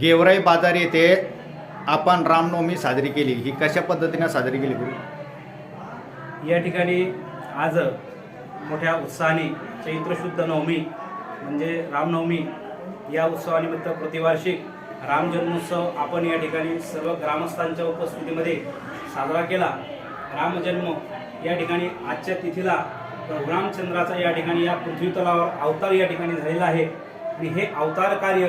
गेवराई बाजार येथे आपण रामनवमी साजरी केली. ही कशा पद्धतीने साजरी केली गुरु? या ठिकाणी आज मोठ्या उत्साहाने चैत्र शुद्ध नवमी म्हणजे रामनवमी या उत्सवानिमित्त प्रतिवार्षिक राम जन्मोत्सव आपण या ठिकाणी सर्व ग्रामस्थांच्या उपस्थितीमध्ये साजरा केला. रामजन्म या ठिकाणी आजच्या तिथीला प्रभू रामचंद्राचा या ठिकाणी या पृथ्वी तलावर अवतार या ठिकाणी झालेला आहे. आणि हे अवतार कार्य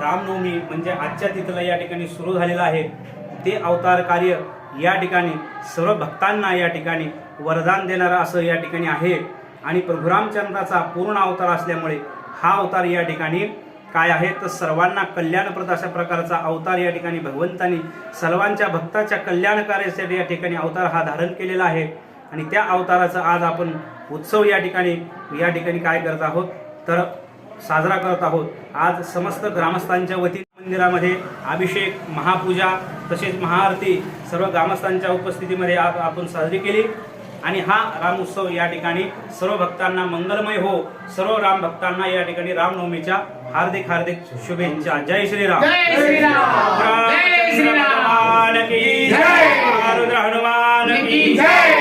रामनवमी म्हणजे आजच्या तिथीला या ठिकाणी सुरू झालेलं आहे. ते अवतार कार्य या ठिकाणी सर्व भक्तांना या ठिकाणी वरदान देणारं असं या ठिकाणी आहे. आणि प्रभुरामचंद्राचा पूर्ण अवतार असल्यामुळे हा अवतार या ठिकाणी काय आहे? तर सर्वांना कल्याणप्रद अशा प्रकारचा अवतार या ठिकाणी भगवंतांनी सर्वांच्या भक्ताच्या कल्याणकार्यासाठी या ठिकाणी अवतार हा धारण केलेला आहे. आणि त्या अवताराचा आज आपण उत्सव या ठिकाणी या ठिकाणी काय करत आहोत? तर साजरा करत आहोत. आज समस्त ग्रामस्थांच्या वतीने मंदिरामध्ये अभिषेक महापूजा तसेच महाआरती सर्व ग्रामस्थांच्या उपस्थितीमध्ये आज आपण साजरी केली. आणि हा राम उत्सव या ठिकाणी सर्व भक्तांना मंगलमय हो. सर्व राम भक्तांना या ठिकाणी रामनवमीच्या हार्दिक हार्दिक शुभेच्छा. जय श्रीराम. हनुमान की जय.